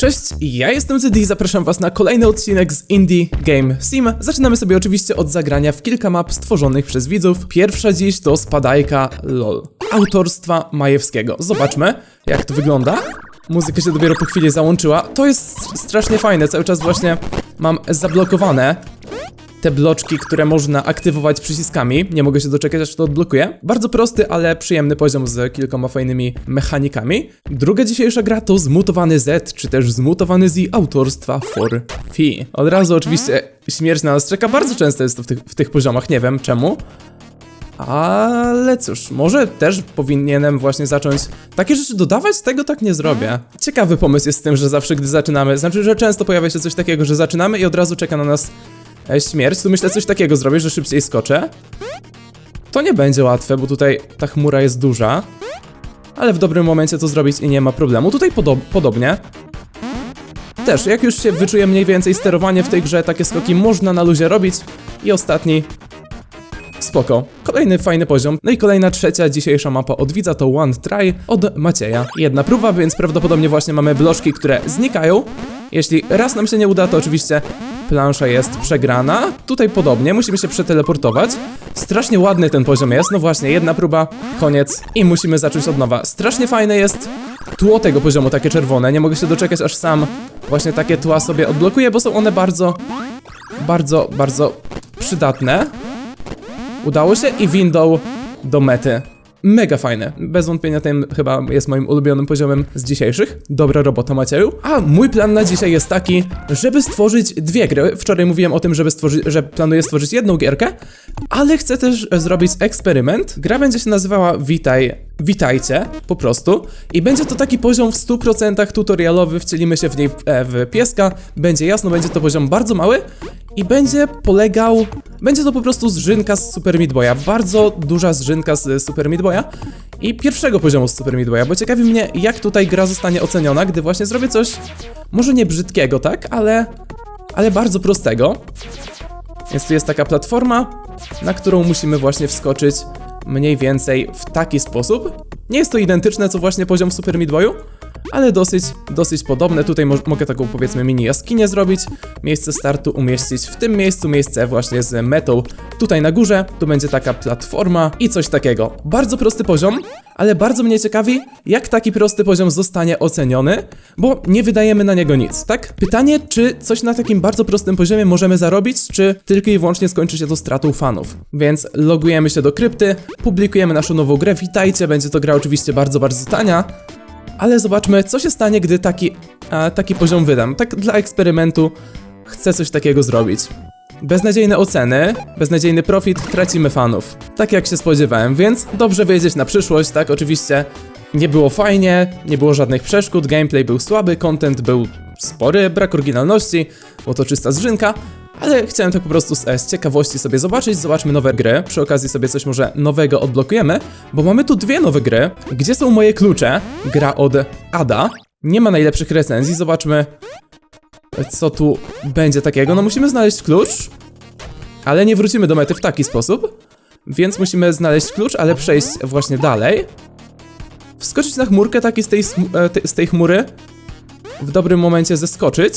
Cześć, ja jestem Zedy i zapraszam was na kolejny odcinek z Indie Game Sim. Zaczynamy sobie oczywiście od zagrania w kilka map stworzonych przez widzów. Pierwsza dziś to Spadajka LOL, autorstwa Majewskiego. Zobaczmy, jak to wygląda. Muzyka się dopiero po chwili załączyła. To jest strasznie fajne, cały czas właśnie mam zablokowane te bloczki, które można aktywować przyciskami. Nie mogę się doczekać, aż to odblokuję. Bardzo prosty, ale przyjemny poziom z kilkoma fajnymi mechanikami. Druga dzisiejsza gra to Zmutowany Z, czy też Zmutowany Z autorstwa For Fee. Od razu oczywiście śmierć na nas czeka. Bardzo często jest to w tych, w tych poziomach, nie wiem czemu. Ale cóż, może też powinienem właśnie zacząć takie rzeczy dodawać, tego tak nie zrobię. Ciekawy pomysł jest z tym, że zawsze gdy zaczynamy, znaczy, że często pojawia się coś takiego, że zaczynamy i od razu czeka na nas e, śmierć. Tu myślę coś takiego zrobię, że szybciej skoczę. To nie będzie łatwe, bo tutaj ta chmura jest duża. Ale w dobrym momencie to zrobić i nie ma problemu. Tutaj podo podobnie. Też, jak już się wyczuje mniej więcej sterowanie w tej grze, takie skoki można na luzie robić. I ostatni Spoko. Kolejny fajny poziom. No i kolejna trzecia dzisiejsza mapa od widza to One Try od Macieja. Jedna próba, więc prawdopodobnie właśnie mamy bloczki, które znikają. Jeśli raz nam się nie uda, to oczywiście plansza jest przegrana. Tutaj podobnie, musimy się przeteleportować. Strasznie ładny ten poziom jest, no właśnie, jedna próba, koniec i musimy zacząć od nowa. Strasznie fajne jest tło tego poziomu, takie czerwone. Nie mogę się doczekać, aż sam właśnie takie tła sobie odblokuję, bo są one bardzo, bardzo, bardzo przydatne. Udało się i window do mety. Mega fajne. Bez wątpienia ten chyba jest moim ulubionym poziomem z dzisiejszych. Dobra robota Macieju. A mój plan na dzisiaj jest taki, żeby stworzyć dwie gry. Wczoraj mówiłem o tym, żeby stworzyć, że planuję stworzyć jedną gierkę, ale chcę też zrobić eksperyment. Gra będzie się nazywała Witaj, Witajcie, po prostu. I będzie to taki poziom w 100% tutorialowy, wcielimy się w niej w, e, w pieska, będzie jasno, będzie to poziom bardzo mały i będzie polegał. Będzie to po prostu zżynka z Super Meat Boya. Bardzo duża zżynka z Super Meat Boya i pierwszego poziomu z Super Meat Boya, bo ciekawi mnie, jak tutaj gra zostanie oceniona, gdy właśnie zrobię coś, może nie brzydkiego, tak, ale, ale bardzo prostego. Więc tu jest taka platforma, na którą musimy właśnie wskoczyć mniej więcej w taki sposób. Nie jest to identyczne co właśnie poziom w Super Meat Boyu, ale dosyć, dosyć podobne. Tutaj mo mogę taką powiedzmy mini jaskinię zrobić, miejsce startu umieścić w tym miejscu, miejsce właśnie z metą tutaj na górze, tu będzie taka platforma i coś takiego. Bardzo prosty poziom, ale bardzo mnie ciekawi, jak taki prosty poziom zostanie oceniony, bo nie wydajemy na niego nic, tak? Pytanie, czy coś na takim bardzo prostym poziomie możemy zarobić, czy tylko i wyłącznie skończy się to stratą fanów. Więc logujemy się do krypty, publikujemy naszą nową grę, witajcie, będzie to gra oczywiście bardzo, bardzo tania, ale zobaczmy, co się stanie, gdy taki, a, taki poziom wydam. Tak dla eksperymentu chcę coś takiego zrobić. Beznadziejne oceny, beznadziejny profit, tracimy fanów. Tak jak się spodziewałem, więc dobrze wiedzieć na przyszłość, tak? Oczywiście nie było fajnie, nie było żadnych przeszkód, gameplay był słaby, content był spory, brak oryginalności, bo to czysta zrzynka, ale chciałem tak po prostu z, z ciekawości sobie zobaczyć, zobaczmy nowe gry, przy okazji sobie coś może nowego odblokujemy, bo mamy tu dwie nowe gry, gdzie są moje klucze, gra od Ada, nie ma najlepszych recenzji, zobaczmy co tu będzie takiego, no musimy znaleźć klucz, ale nie wrócimy do mety w taki sposób, więc musimy znaleźć klucz, ale przejść właśnie dalej, wskoczyć na chmurkę taki z tej, e, z tej chmury, w dobrym momencie zeskoczyć,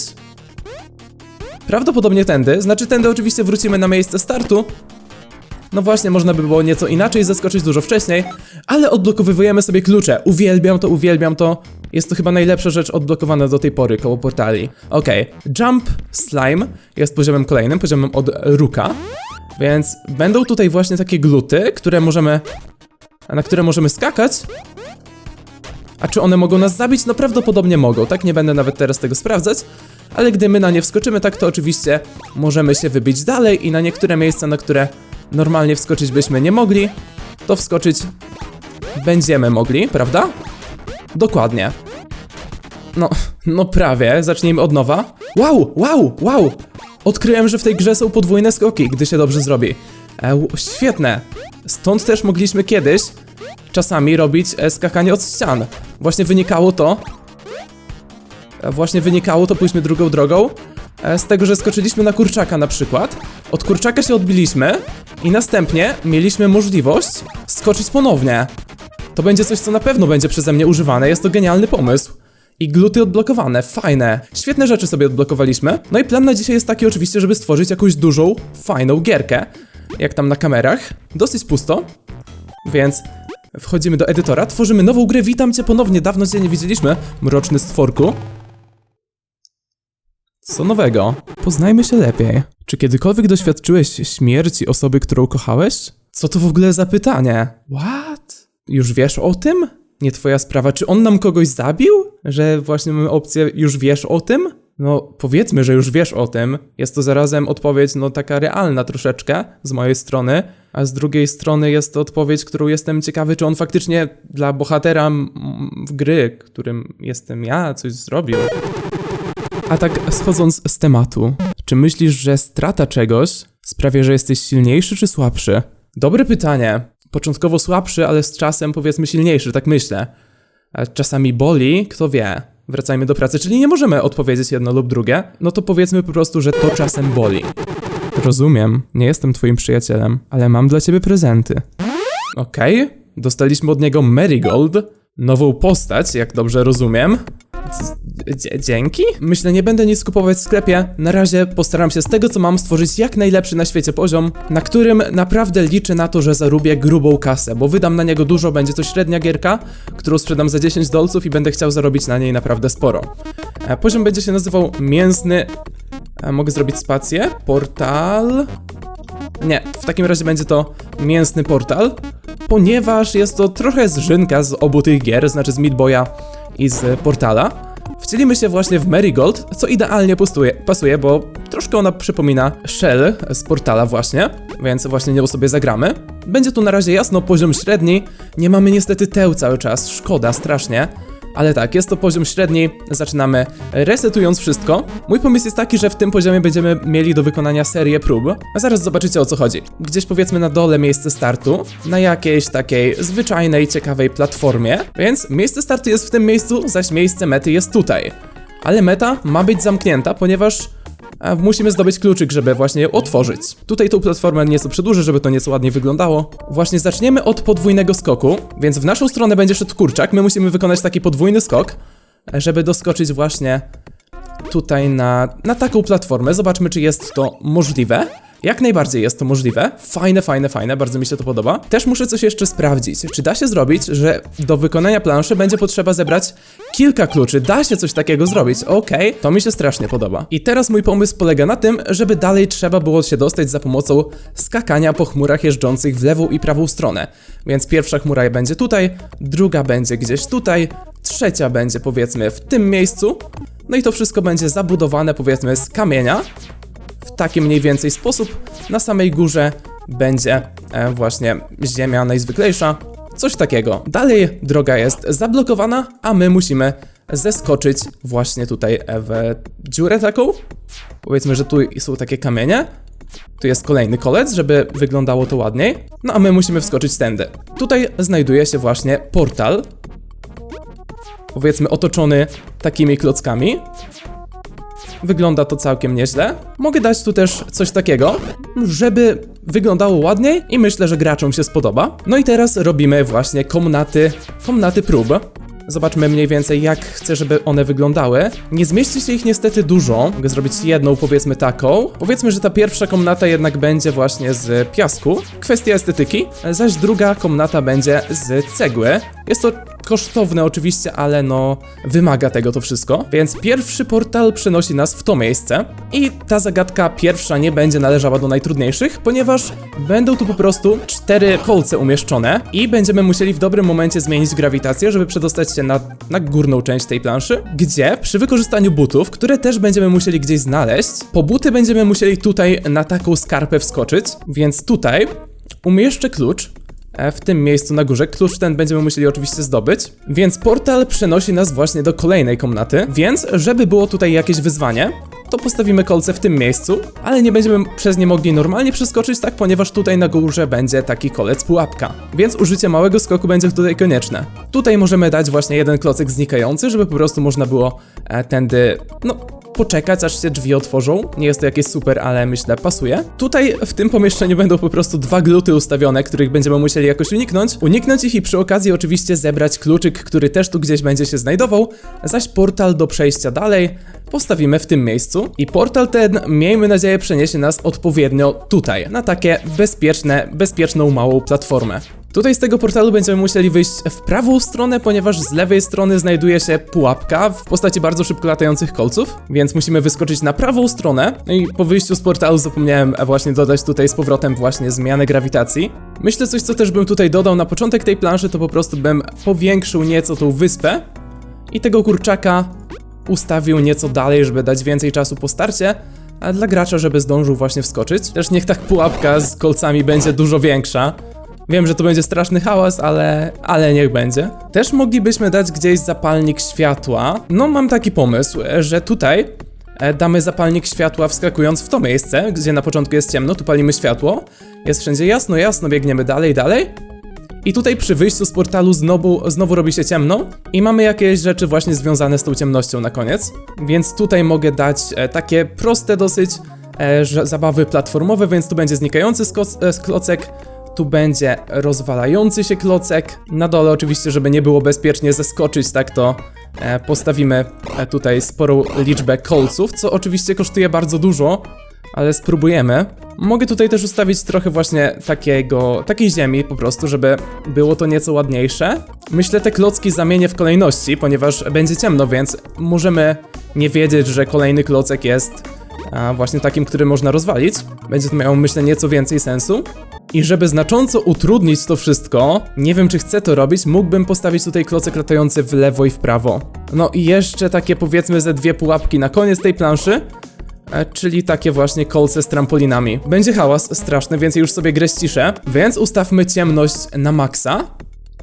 Prawdopodobnie tędy, znaczy tędy oczywiście wrócimy na miejsce startu. No właśnie, można by było nieco inaczej zaskoczyć dużo wcześniej, ale odblokowujemy sobie klucze. Uwielbiam to, uwielbiam to. Jest to chyba najlepsza rzecz odblokowana do tej pory koło portali. Okej, Jump Slime jest poziomem kolejnym, poziomem od Ruka. Więc będą tutaj właśnie takie gluty, które możemy... na które możemy skakać. A czy one mogą nas zabić? No prawdopodobnie mogą, tak? Nie będę nawet teraz tego sprawdzać. Ale gdy my na nie wskoczymy, tak to oczywiście możemy się wybić dalej i na niektóre miejsca, na które normalnie wskoczyć byśmy nie mogli, to wskoczyć będziemy mogli, prawda? Dokładnie. No, no prawie. Zacznijmy od nowa. Wow, wow, wow! Odkryłem, że w tej grze są podwójne skoki, gdy się dobrze zrobi. E, świetne. Stąd też mogliśmy kiedyś czasami robić e, skakanie od ścian. Właśnie wynikało to, e, właśnie wynikało to, pójdźmy drugą drogą, e, z tego, że skoczyliśmy na kurczaka na przykład, od kurczaka się odbiliśmy i następnie mieliśmy możliwość skoczyć ponownie. To będzie coś, co na pewno będzie przeze mnie używane, jest to genialny pomysł. I gluty odblokowane, fajne. Świetne rzeczy sobie odblokowaliśmy. No i plan na dzisiaj jest taki oczywiście, żeby stworzyć jakąś dużą, fajną gierkę. Jak tam na kamerach. Dosyć pusto. Więc wchodzimy do edytora, tworzymy nową grę. Witam cię ponownie, dawno cię nie widzieliśmy. Mroczny stworku. Co nowego? Poznajmy się lepiej. Czy kiedykolwiek doświadczyłeś śmierci osoby, którą kochałeś? Co to w ogóle za pytanie? What? Już wiesz o tym? Nie twoja sprawa. Czy on nam kogoś zabił? Że właśnie mamy opcję już wiesz o tym? No, powiedzmy, że już wiesz o tym. Jest to zarazem odpowiedź, no taka realna troszeczkę z mojej strony, a z drugiej strony jest to odpowiedź, którą jestem ciekawy, czy on faktycznie dla bohatera w gry, którym jestem ja, coś zrobił. A tak schodząc z tematu, czy myślisz, że strata czegoś sprawia, że jesteś silniejszy czy słabszy? Dobre pytanie. Początkowo słabszy, ale z czasem powiedzmy silniejszy, tak myślę. A czasami boli, kto wie. Wracajmy do pracy, czyli nie możemy odpowiedzieć jedno lub drugie. No to powiedzmy po prostu, że to czasem boli. Rozumiem, nie jestem twoim przyjacielem, ale mam dla ciebie prezenty. Okej, dostaliśmy od niego Marigold, nową postać, jak dobrze rozumiem. Dzięki? Myślę, nie będę nic kupować w sklepie. Na razie postaram się z tego, co mam, stworzyć jak najlepszy na świecie poziom, na którym naprawdę liczę na to, że zarobię grubą kasę, bo wydam na niego dużo, będzie to średnia gierka, którą sprzedam za 10 dolców i będę chciał zarobić na niej naprawdę sporo. E, Poziom będzie się nazywał mięsny... E, Mogę zrobić spację? Portal... Nie, w takim razie będzie to mięsny portal, ponieważ jest to trochę zżynka z obu tych gier, znaczy z Meat Boya i z Portala. Wcielimy się właśnie w Marigold, co idealnie pustuje, pasuje, bo troszkę ona przypomina Shell z Portala właśnie, więc właśnie nią sobie zagramy. Będzie tu na razie jasno poziom średni, nie mamy niestety teł cały czas, szkoda strasznie. Ale tak, jest to poziom średni, zaczynamy resetując wszystko. Mój pomysł jest taki, że w tym poziomie będziemy mieli do wykonania serię prób, a zaraz zobaczycie o co chodzi. Gdzieś powiedzmy na dole miejsce startu, na jakiejś takiej zwyczajnej, ciekawej platformie, więc miejsce startu jest w tym miejscu, zaś miejsce mety jest tutaj. Ale meta ma być zamknięta, ponieważ musimy zdobyć kluczyk, żeby właśnie ją otworzyć. Tutaj tą platformę nieco przedłużę, żeby to nieco ładniej wyglądało. Właśnie zaczniemy od podwójnego skoku, więc w naszą stronę będzie szedł kurczak. My musimy wykonać taki podwójny skok, żeby doskoczyć właśnie tutaj na, na taką platformę. Zobaczmy, czy jest to możliwe. Jak najbardziej jest to możliwe. Fajne, fajne, fajne, bardzo mi się to podoba. Też muszę coś jeszcze sprawdzić. Czy da się zrobić, że do wykonania planszy będzie potrzeba zebrać kilka kluczy? Da się coś takiego zrobić. Okej, to mi się strasznie podoba. I teraz mój pomysł polega na tym, żeby dalej trzeba było się dostać za pomocą skakania po chmurach jeżdżących w lewą i prawą stronę. Więc pierwsza chmura będzie tutaj, druga będzie gdzieś tutaj, trzecia będzie powiedzmy w tym miejscu. No i to wszystko będzie zabudowane powiedzmy z kamienia w taki mniej więcej sposób. Na samej górze będzie e, właśnie ziemia najzwyklejsza. Coś takiego. Dalej droga jest zablokowana, a my musimy zeskoczyć właśnie tutaj e, w dziurę taką. Powiedzmy, że tu są takie kamienie. Tu jest kolejny kolec, żeby wyglądało to ładniej. No a my musimy wskoczyć tędy. Tutaj znajduje się właśnie portal. Powiedzmy otoczony takimi klockami. Wygląda to całkiem nieźle. Mogę dać tu też coś takiego, żeby wyglądało ładniej i myślę, że graczom się spodoba. No i teraz robimy właśnie komnaty, komnaty prób. Zobaczmy mniej więcej jak chcę, żeby one wyglądały. Nie zmieści się ich niestety dużo. Mogę zrobić jedną powiedzmy taką. Powiedzmy, że ta pierwsza komnata jednak będzie właśnie z piasku. Kwestia estetyki. Zaś druga komnata będzie z cegły. Jest to kosztowne oczywiście, ale no wymaga tego to wszystko. Więc pierwszy portal przenosi nas w to miejsce i ta zagadka pierwsza nie będzie należała do najtrudniejszych, ponieważ będą tu po prostu cztery kolce umieszczone i będziemy musieli w dobrym momencie zmienić grawitację, żeby przedostać się na, na górną część tej planszy, gdzie przy wykorzystaniu butów, które też będziemy musieli gdzieś znaleźć, po buty będziemy musieli tutaj na taką skarpę wskoczyć, więc tutaj umieszczę klucz, w tym miejscu na górze. Klucz ten będziemy musieli oczywiście zdobyć. Więc portal przenosi nas właśnie do kolejnej komnaty. Więc, żeby było tutaj jakieś wyzwanie, to postawimy kolce w tym miejscu, ale nie będziemy przez nie mogli normalnie przeskoczyć, tak, ponieważ tutaj na górze będzie taki kolec pułapka. Więc użycie małego skoku będzie tutaj konieczne. Tutaj możemy dać właśnie jeden klocek znikający, żeby po prostu można było e, tędy, no, poczekać, aż się drzwi otworzą. Nie jest to jakieś super, ale myślę pasuje. Tutaj w tym pomieszczeniu będą po prostu dwa gluty ustawione, których będziemy musieli jakoś uniknąć. Uniknąć ich i przy okazji oczywiście zebrać kluczyk, który też tu gdzieś będzie się znajdował, zaś portal do przejścia dalej postawimy w tym miejscu i portal ten, miejmy nadzieję, przeniesie nas odpowiednio tutaj, na takie bezpieczne, bezpieczną małą platformę. Tutaj z tego portalu będziemy musieli wyjść w prawą stronę, ponieważ z lewej strony znajduje się pułapka w postaci bardzo szybko latających kolców, więc musimy wyskoczyć na prawą stronę. I po wyjściu z portalu zapomniałem właśnie dodać tutaj z powrotem właśnie zmianę grawitacji. Myślę coś, co też bym tutaj dodał na początek tej planszy, to po prostu bym powiększył nieco tą wyspę i tego kurczaka ustawił nieco dalej, żeby dać więcej czasu po starcie, a dla gracza, żeby zdążył właśnie wskoczyć. Też niech tak pułapka z kolcami będzie dużo większa. Wiem, że to będzie straszny hałas, ale, ale niech będzie. Też moglibyśmy dać gdzieś zapalnik światła. No, mam taki pomysł, że tutaj e, damy zapalnik światła wskakując w to miejsce, gdzie na początku jest ciemno, tu palimy światło. Jest wszędzie jasno, jasno, biegniemy dalej, dalej. I tutaj przy wyjściu z portalu znowu, znowu robi się ciemno i mamy jakieś rzeczy właśnie związane z tą ciemnością na koniec. Więc tutaj mogę dać e, takie proste dosyć e, zabawy platformowe, więc tu będzie znikający e, klocek, tu będzie rozwalający się klocek. Na dole oczywiście, żeby nie było bezpiecznie zeskoczyć, tak to e, postawimy e, tutaj sporą liczbę kolców, co oczywiście kosztuje bardzo dużo, ale spróbujemy. Mogę tutaj też ustawić trochę właśnie takiego, takiej ziemi po prostu, żeby było to nieco ładniejsze. Myślę te klocki zamienię w kolejności, ponieważ będzie ciemno, więc możemy nie wiedzieć, że kolejny klocek jest a, właśnie takim, który można rozwalić. Będzie to miało, myślę, nieco więcej sensu. I żeby znacząco utrudnić to wszystko, nie wiem czy chcę to robić, mógłbym postawić tutaj klocek latający w lewo i w prawo. No i jeszcze takie powiedzmy ze dwie pułapki na koniec tej planszy, E, czyli takie właśnie kolce z trampolinami. Będzie hałas straszny, więc już sobie grę ściszę, więc ustawmy ciemność na maksa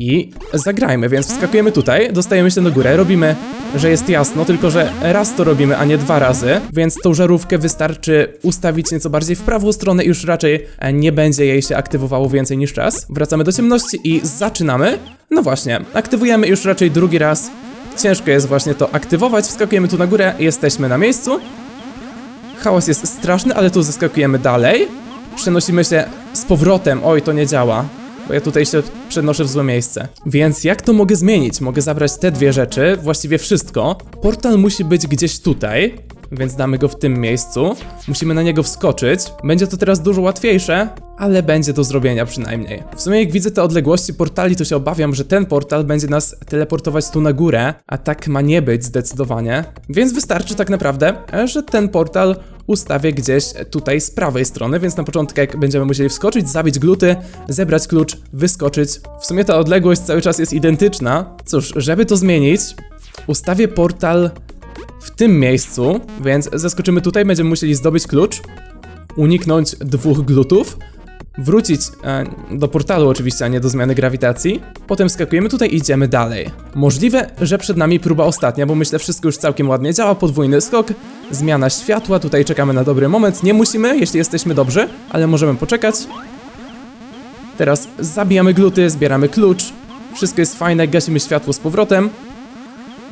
i zagrajmy, więc wskakujemy tutaj, dostajemy się do góry, robimy, że jest jasno, tylko że raz to robimy, a nie dwa razy, więc tą żarówkę wystarczy ustawić nieco bardziej w prawą stronę i już raczej nie będzie jej się aktywowało więcej niż raz. Wracamy do ciemności i zaczynamy. No właśnie, aktywujemy już raczej drugi raz. Ciężko jest właśnie to aktywować, wskakujemy tu na górę, jesteśmy na miejscu. Hałas jest straszny, ale tu zaskakujemy dalej. Przenosimy się z powrotem. Oj, to nie działa. Bo ja tutaj się przenoszę w złe miejsce. Więc jak to mogę zmienić? Mogę zabrać te dwie rzeczy, właściwie wszystko. Portal musi być gdzieś tutaj, więc damy go w tym miejscu. Musimy na niego wskoczyć. Będzie to teraz dużo łatwiejsze, ale będzie do zrobienia przynajmniej. W sumie jak widzę te odległości portali, to się obawiam, że ten portal będzie nas teleportować tu na górę, a tak ma nie być zdecydowanie. Więc wystarczy tak naprawdę, że ten portal ustawię gdzieś tutaj z prawej strony, więc na początku jak będziemy musieli wskoczyć, zabić gluty, zebrać klucz, wyskoczyć. W sumie ta odległość cały czas jest identyczna. Cóż, żeby to zmienić, ustawię portal w tym miejscu, więc zaskoczymy tutaj, będziemy musieli zdobyć klucz, uniknąć dwóch glutów, wrócić e, do portalu oczywiście, a nie do zmiany grawitacji. Potem skakujemy tutaj i idziemy dalej. Możliwe, że przed nami próba ostatnia, bo myślę wszystko już całkiem ładnie działa, podwójny skok, zmiana światła, tutaj czekamy na dobry moment. Nie musimy, jeśli jesteśmy dobrzy, ale możemy poczekać. Teraz zabijamy gluty, zbieramy klucz. Wszystko jest fajne, gasimy światło z powrotem.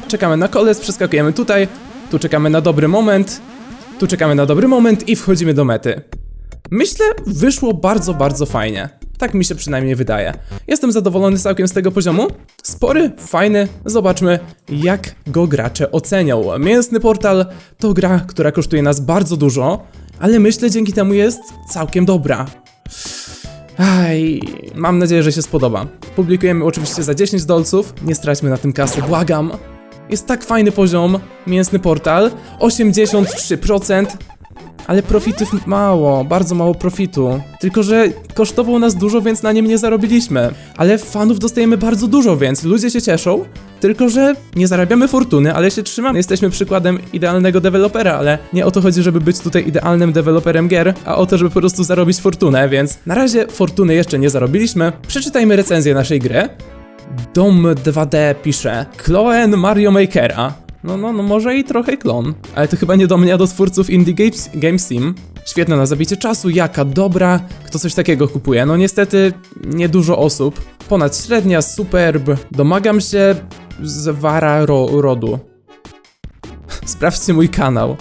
Czekamy na kolec, przeskakujemy tutaj. Tu czekamy na dobry moment. Tu czekamy na dobry moment i wchodzimy do mety. Myślę, wyszło bardzo, bardzo fajnie. Tak mi się przynajmniej wydaje. Jestem zadowolony całkiem z tego poziomu. Spory, fajny. Zobaczmy, jak go gracze ocenią. Mięsny Portal to gra, która kosztuje nas bardzo dużo, ale myślę dzięki temu jest całkiem dobra. Aj, mam nadzieję, że się spodoba. Publikujemy oczywiście za 10 dolców. Nie straćmy na tym kasy, błagam. Jest tak fajny poziom, mięsny portal. 83%. Ale profitów mało, bardzo mało profitu. Tylko, że kosztował nas dużo, więc na nim nie zarobiliśmy. Ale fanów dostajemy bardzo dużo, więc ludzie się cieszą. Tylko, że nie zarabiamy fortuny, ale się trzymamy. Jesteśmy przykładem idealnego dewelopera, ale nie o to chodzi, żeby być tutaj idealnym deweloperem gier, a o to, żeby po prostu zarobić fortunę, więc na razie fortuny jeszcze nie zarobiliśmy. Przeczytajmy recenzję naszej gry. Dom 2D pisze Kloen Mario Makera. No, no, no może i trochę klon. Ale to chyba nie do mnie, a do twórców Indie Games, Games Team. Świetne na zabicie czasu, jaka dobra. Kto coś takiego kupuje? No niestety niedużo osób. Ponad średnia, superb. Domagam się z wara ro rodu. sprawdźcie mój kanał.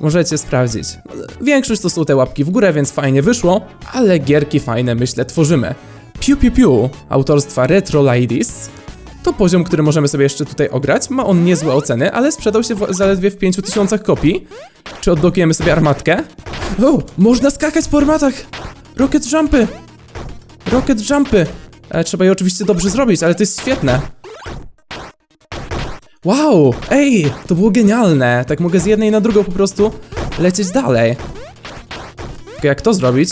Możecie sprawdzić. Większość to są te łapki w górę, więc fajnie wyszło, ale gierki fajne myślę tworzymy. Piu Piu Piu autorstwa Retro Ladies to poziom, który możemy sobie jeszcze tutaj ograć. Ma on niezłe oceny, ale sprzedał się w- zaledwie w 5000 kopii. Czy odblokujemy sobie armatkę? O, można skakać po armatach! Rocket jumpy! Rocket jumpy! E, trzeba je oczywiście dobrze zrobić, ale to jest świetne. Wow! Ej! To było genialne! Tak mogę z jednej na drugą po prostu lecieć dalej. Tylko jak to zrobić?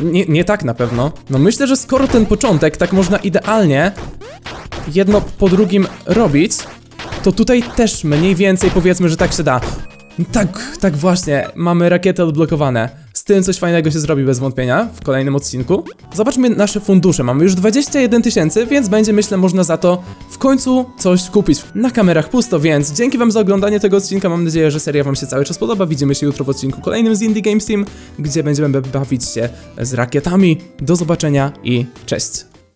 Nie, nie tak na pewno. No myślę, że skoro ten początek tak można idealnie jedno po drugim robić, to tutaj też mniej więcej powiedzmy, że tak się da. Tak, tak właśnie, mamy rakiety odblokowane. Z tym coś fajnego się zrobi bez wątpienia w kolejnym odcinku. Zobaczmy nasze fundusze. Mamy już 21 tysięcy, więc będzie myślę można za to w końcu coś kupić. Na kamerach pusto, więc dzięki wam za oglądanie tego odcinka. Mam nadzieję, że seria wam się cały czas podoba. Widzimy się jutro w odcinku kolejnym z Indie Games Team, gdzie będziemy bawić się z rakietami. Do zobaczenia i cześć.